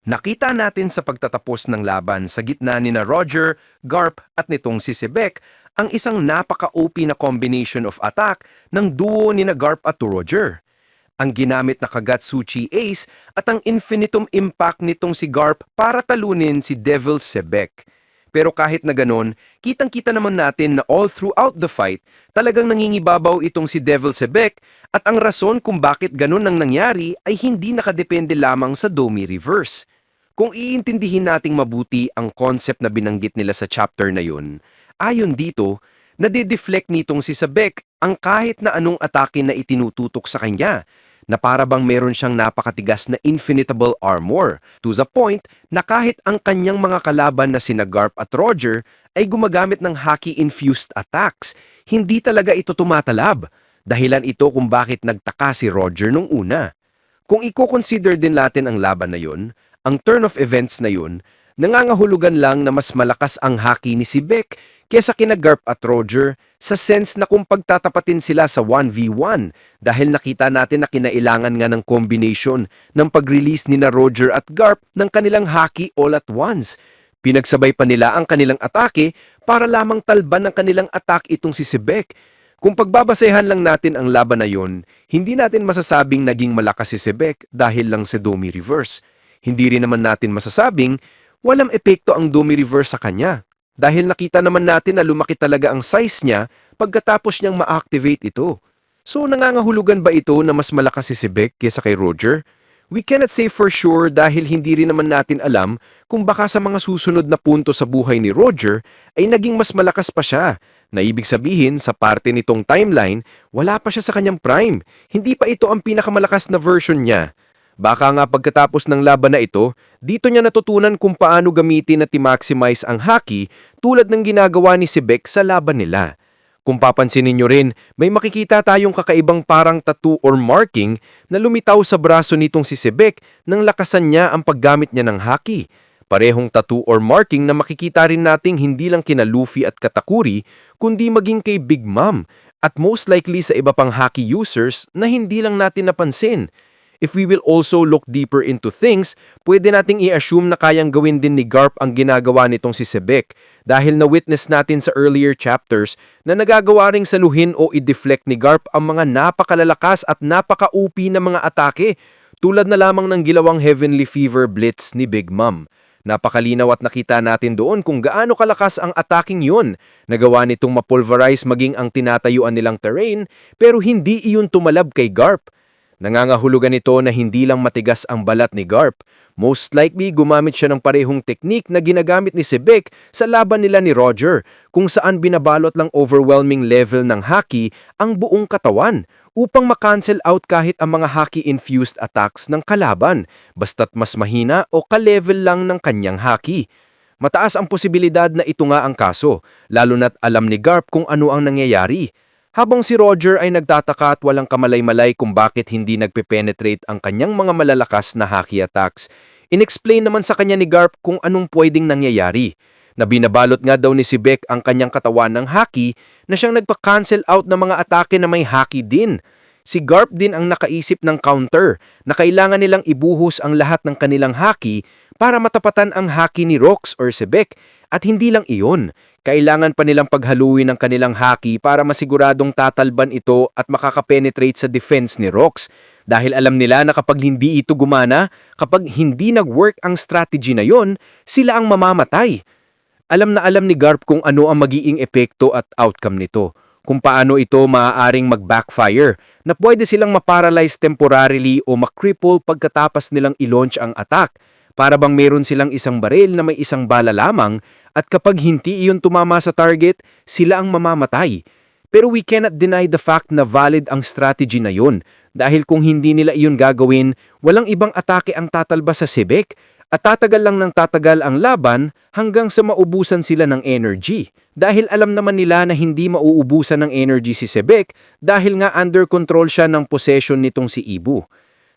Nakita natin sa pagtatapos ng laban sa gitna ni na Roger, Garp at nitong si Sebek ang isang napaka-OP na combination of attack ng duo ni na Garp at Roger. Ang ginamit na Kagatsuchi Ace at ang infinitum impact nitong si Garp para talunin si Devil Sebek. Pero kahit na ganon, kitang-kita naman natin na all throughout the fight, talagang nangingibabaw itong si Devil Sebek at ang rason kung bakit ganon ang nangyari ay hindi nakadepende lamang sa Domi Reverse. Kung iintindihin nating mabuti ang concept na binanggit nila sa chapter na yun, ayon dito, nadideflect nitong si Sebek ang kahit na anong atake na itinututok sa kanya na para bang meron siyang napakatigas na infinitable armor to the point na kahit ang kanyang mga kalaban na sina Garp at Roger ay gumagamit ng haki-infused attacks, hindi talaga ito tumatalab. Dahilan ito kung bakit nagtaka si Roger nung una. Kung i-consider din natin ang laban na yun, ang turn of events na yun, nangangahulugan lang na mas malakas ang haki ni si Beck kesa kina Garp at Roger sa sense na kung pagtatapatin sila sa 1v1 dahil nakita natin na kinailangan nga ng combination ng pag-release ni na Roger at Garp ng kanilang haki all at once. Pinagsabay pa nila ang kanilang atake para lamang talban ng kanilang attack itong si Sebek. Kung pagbabasehan lang natin ang laban na yon, hindi natin masasabing naging malakas si Sebek dahil lang sa Domi Reverse. Hindi rin naman natin masasabing walang epekto ang Domi Reverse sa kanya dahil nakita naman natin na lumaki talaga ang size niya pagkatapos niyang ma-activate ito. So nangangahulugan ba ito na mas malakas si Sebek kesa kay Roger? We cannot say for sure dahil hindi rin naman natin alam kung baka sa mga susunod na punto sa buhay ni Roger ay naging mas malakas pa siya. Na ibig sabihin sa parte nitong timeline, wala pa siya sa kanyang prime. Hindi pa ito ang pinakamalakas na version niya. Baka nga pagkatapos ng laban na ito, dito niya natutunan kung paano gamitin at i-maximize ang haki tulad ng ginagawa ni si Beck sa laban nila. Kung papansinin nyo rin, may makikita tayong kakaibang parang tattoo or marking na lumitaw sa braso nitong si Sebek nang lakasan niya ang paggamit niya ng haki. Parehong tattoo or marking na makikita rin nating hindi lang kina Luffy at Katakuri, kundi maging kay Big Mom at most likely sa iba pang haki users na hindi lang natin napansin. If we will also look deeper into things, pwede nating i-assume na kayang gawin din ni Garp ang ginagawa nitong si Sebek dahil na-witness natin sa earlier chapters na nagagawa ring saluhin o i-deflect ni Garp ang mga napakalalakas at napaka-OP na mga atake tulad na lamang ng gilawang Heavenly Fever Blitz ni Big Mom. Napakalinaw at nakita natin doon kung gaano kalakas ang ataking yun. Nagawa nitong mapulverize maging ang tinatayuan nilang terrain pero hindi iyon tumalab kay Garp. Nangangahulugan ito na hindi lang matigas ang balat ni Garp. Most likely, gumamit siya ng parehong teknik na ginagamit ni Sebek sa laban nila ni Roger, kung saan binabalot lang overwhelming level ng haki ang buong katawan upang makancel out kahit ang mga haki-infused attacks ng kalaban, basta't mas mahina o ka-level lang ng kanyang haki. Mataas ang posibilidad na ito nga ang kaso, lalo na't alam ni Garp kung ano ang nangyayari. Habang si Roger ay nagtataka at walang kamalay-malay kung bakit hindi nagpe-penetrate ang kanyang mga malalakas na haki attacks, inexplain naman sa kanya ni Garp kung anong pwedeng nangyayari. Na binabalot nga daw ni si Beck ang kanyang katawan ng haki na siyang nagpa-cancel out ng mga atake na may haki din. Si Garp din ang nakaisip ng counter na kailangan nilang ibuhos ang lahat ng kanilang haki para matapatan ang haki ni Rox or Sebek at hindi lang iyon. Kailangan pa nilang paghaluin ang kanilang haki para masiguradong tatalban ito at makakapenetrate sa defense ni Rox. Dahil alam nila na kapag hindi ito gumana, kapag hindi nag-work ang strategy na yon, sila ang mamamatay. Alam na alam ni Garp kung ano ang magiging epekto at outcome nito. Kung paano ito maaaring mag-backfire, na pwede silang maparalyze temporarily o makripple pagkatapos nilang i-launch ang attack. Para bang meron silang isang baril na may isang bala lamang at kapag hindi iyon tumama sa target, sila ang mamamatay. Pero we cannot deny the fact na valid ang strategy na yun. Dahil kung hindi nila iyon gagawin, walang ibang atake ang tatalba sa Sebek at tatagal lang ng tatagal ang laban hanggang sa maubusan sila ng energy. Dahil alam naman nila na hindi mauubusan ng energy si Sebek dahil nga under control siya ng possession nitong si Ibu.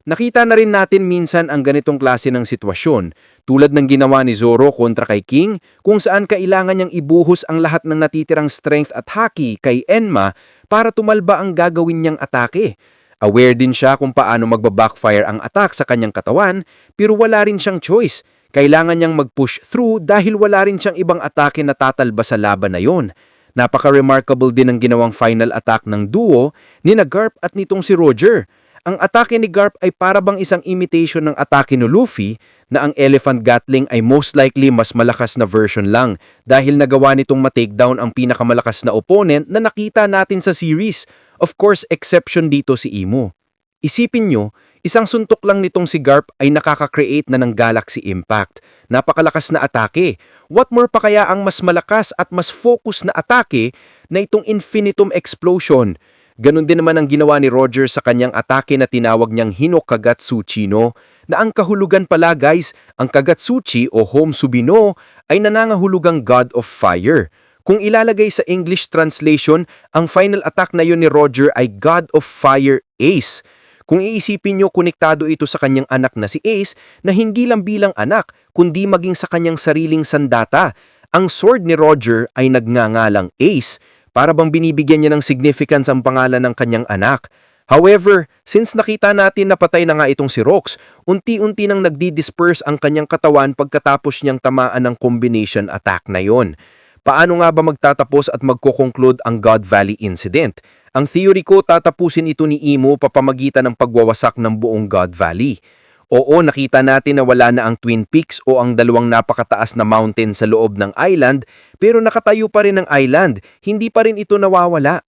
Nakita na rin natin minsan ang ganitong klase ng sitwasyon, tulad ng ginawa ni Zoro kontra kay King, kung saan kailangan niyang ibuhos ang lahat ng natitirang strength at haki kay Enma para tumalba ang gagawin niyang atake. Aware din siya kung paano magbabackfire ang attack sa kanyang katawan, pero wala rin siyang choice. Kailangan niyang mag-push through dahil wala rin siyang ibang atake na tatalba sa laban na yon. Napaka-remarkable din ang ginawang final attack ng duo ni na Garp at nitong si Roger. Ang atake ni Garp ay para bang isang imitation ng atake ni Luffy na ang Elephant Gatling ay most likely mas malakas na version lang dahil nagawa nitong ma-takedown ang pinakamalakas na opponent na nakita natin sa series. Of course, exception dito si Imo. Isipin nyo, isang suntok lang nitong si Garp ay nakaka-create na ng Galaxy Impact. Napakalakas na atake. What more pa kaya ang mas malakas at mas focus na atake na itong Infinitum Explosion? Ganon din naman ang ginawa ni Roger sa kanyang atake na tinawag niyang Hinokagatsuchi no, na ang kahulugan pala guys, ang Kagatsuchi o Homsubi no ay nanangahulugang God of Fire. Kung ilalagay sa English translation, ang final attack na yun ni Roger ay God of Fire Ace. Kung iisipin nyo, konektado ito sa kanyang anak na si Ace na hindi lang bilang anak, kundi maging sa kanyang sariling sandata. Ang sword ni Roger ay nagngangalang Ace, para bang binibigyan niya ng significance ang pangalan ng kanyang anak. However, since nakita natin na patay na nga itong si Rox, unti-unti nang nagdi-disperse ang kanyang katawan pagkatapos niyang tamaan ng combination attack na yon. Paano nga ba magtatapos at magko-conclude ang God Valley incident? Ang theory ko tatapusin ito ni Imo papamagitan ng pagwawasak ng buong God Valley. Oo, nakita natin na wala na ang Twin Peaks o ang dalawang napakataas na mountain sa loob ng island, pero nakatayo pa rin ang island, hindi pa rin ito nawawala.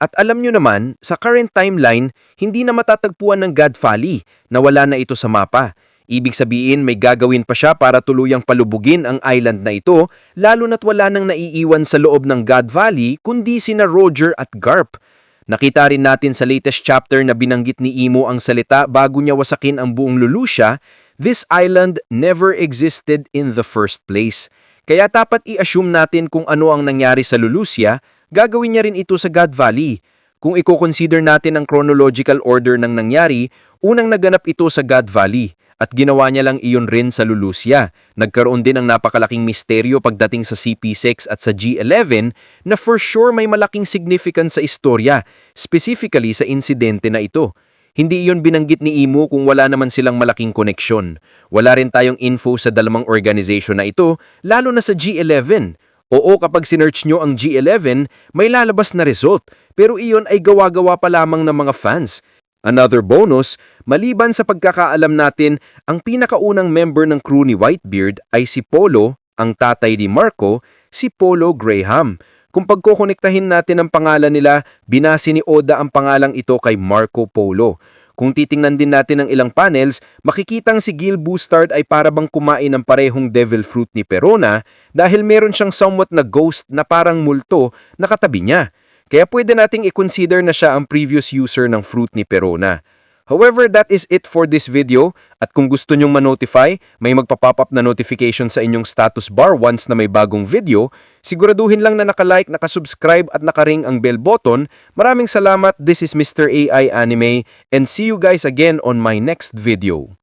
At alam nyo naman, sa current timeline, hindi na matatagpuan ng God Valley, na wala na ito sa mapa. Ibig sabihin may gagawin pa siya para tuluyang palubugin ang island na ito, lalo na't wala nang naiiwan sa loob ng God Valley kundi sina Roger at Garp. Nakita rin natin sa latest chapter na binanggit ni Imo ang salita bago niya wasakin ang buong Lulusya, this island never existed in the first place. Kaya dapat i-assume natin kung ano ang nangyari sa Lulusya, gagawin niya rin ito sa God Valley. Kung i-consider natin ang chronological order ng nangyari, unang naganap ito sa God Valley at ginawa niya lang iyon rin sa Lulusya. Nagkaroon din ng napakalaking misteryo pagdating sa CP6 at sa G11 na for sure may malaking significance sa istorya, specifically sa insidente na ito. Hindi iyon binanggit ni Imo kung wala naman silang malaking koneksyon. Wala rin tayong info sa dalawang organization na ito, lalo na sa G11. Oo, kapag sinearch nyo ang G11, may lalabas na result, pero iyon ay gawa-gawa pa lamang ng mga fans. Another bonus, maliban sa pagkakaalam natin, ang pinakaunang member ng crew ni Whitebeard ay si Polo, ang tatay ni Marco, si Polo Graham. Kung pagkokonektahin natin ang pangalan nila, binasi ni Oda ang pangalang ito kay Marco Polo. Kung titingnan din natin ang ilang panels, makikitang si Gil Bustard ay para bang kumain ng parehong devil fruit ni Perona dahil meron siyang somewhat na ghost na parang multo na katabi niya. Kaya pwede nating i-consider na siya ang previous user ng fruit ni Perona. However, that is it for this video at kung gusto nyong ma-notify, may magpa-pop up na notification sa inyong status bar once na may bagong video, siguraduhin lang na nakalike, nakasubscribe at nakaring ang bell button. Maraming salamat, this is Mr. AI Anime and see you guys again on my next video.